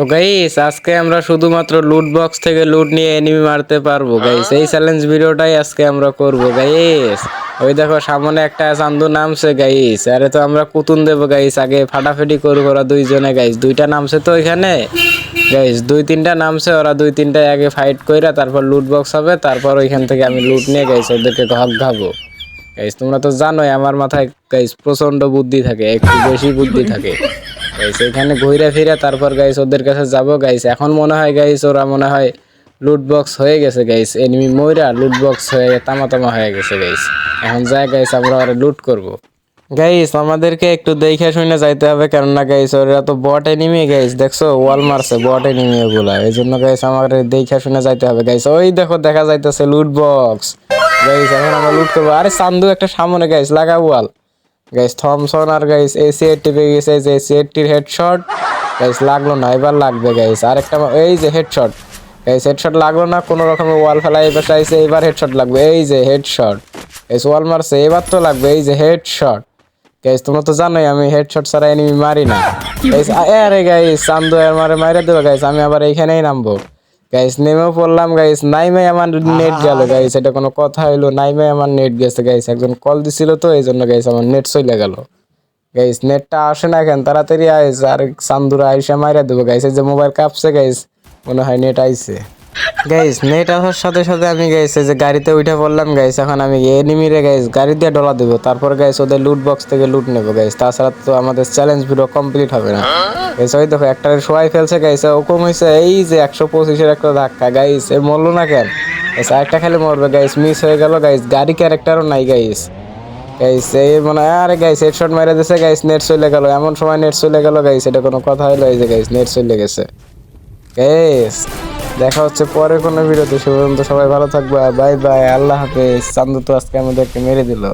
তো গাইস আজকে আমরা শুধুমাত্র লুট বক্স থেকে লুট নিয়ে এনিমি মারতে পারব গাইস এই চ্যালেঞ্জ ভিডিওটাই আজকে আমরা করব গাইস ওই দেখো, সামনে একটা চান্দু নামছে গাইস আরে তো আমরা কুতুন দেবো গাইস আগে ফাটাফাটি করব ওরা দুইজনে গাইস দুইটা নামছে তো ওইখানে গাইস দুই তিনটা নামছে, ওরা দুই তিনটা আগে ফাইট কইরা তারপর লুট বক্স হবে। তারপর ওইখান থেকে আমি লুট নিয়ে গাইস ওদেরকে হক খাব। গাইস তোমরা তো জানোই, আমার মাথায় গাইস প্রচণ্ড বুদ্ধি থাকে, একটু বেশি বুদ্ধি থাকে। গাইস এখানে ঘুরে ফিরে তারপর গাইস ওদের কাছে যাব গাইস এখন মনে হয় গাইস ওরা মনে হয় লুট বক্স হয়ে গেছে গাইস এনিমি ময়রা লুট বক্স হয়ে তামা তামা হয়ে গেছে গাইস এখন যাই গাইস আমরা ওরা লুট করব। গাইস আমাদেরকে একটু দেখে শুনে যাইতে হবে, কেননা গাইস ওরা তো বট এনিমি গাইস দেখছ ওয়াল মারছে বট এনিমি ওগুলা এই জন্য গাইস আমাদের দেখে শুনে যাইতে হবে গাইস ওই দেখো, দেখা যাইতেছে লুট বক্স গাইস এখন আমরা লুট করব। আরে, সান্দু, একটা সামনে গাইস লাগা ওয়াল গাইস থমসন আর গাইস এসি এইটটি পেয়ে গেছে যে এসি এইটটির হেডশট গাইস লাগল না, এবার লাগবে গাইস আরেকটা এই যে হেডশট গাইস হেডশট লাগল না, কোনো রকমের ওয়াল ফেলা এবার চাইছে, এবার হেডশট লাগবে। এই যে হেডশট গাইস ওয়াল মারছে, এবার তো লাগবে, এই যে হেডশট গাইস তোমরা তো জানোই, আমি হেডশট ছাড়া এনিমি মারি না। গাইস আরে গাইস চান্দু আর মারে মাইরে দেবো গাইস আমি আবার এইখানেই নামবো। গাইস নেমেও পড়লাম গাইস নাইমে আমার নেট গেল গাইস এটা কোনো কথা হইল নাইমে আমার নেট গেছে গাইস একজন কল দিছিল তো এই জন্য গাইস আমার নেট চলে গেল। গাইস নেটটা আসে না কেন? তাড়াতাড়ি আইস আর সান্দুরা আইসা মাইরা দেবো গাইস এই যে মোবাইল কাঁপছে গাইস মনে হয় নেট আইছে। গাইস নেট আসার সাথে সাথে আমি গাইস যে গাড়িতে উঠে পড়লাম গাইস এখন আমি এনিমিরে গাইস গাড়ি দিয়ে ডলা দেবো। তারপর গাইস ওদের লুট বক্স থেকে লুট নেব গাইস তাছাড়া তো আমাদের চ্যালেঞ্জ ভিডিও কমপ্লিট হবে না। গাইস ওই দেখো, একটা সবাই ফেলছে গাইস ও কম হয়েছে এই যে একশো পঁচিশের একটা ধাক্কা গাইস এ মরলো না কেন? গাইস আরেকটা খালি মরবে গাইস মিস হয়ে গেল গাইস গাড়ি ক্যারেক্টারও নাই গাইস গাইস এই মনে, আরে গাইস হেডশট মেরে দিছে গাইস নেট চলে গেল, এমন সময় নেট চলে গেল গাইস এটা কোনো কথা হলো এই যে গাইস নেট চলে গেছে। গাইস দেখা হচ্ছে পরে কোনো ভিডিওতে, সে পর্যন্ত সবাই ভালো থাকবে বাই বাই আল্লাহ হাফেজ। চান্দু তো আজকে আমাদেরকে মেরে দিল।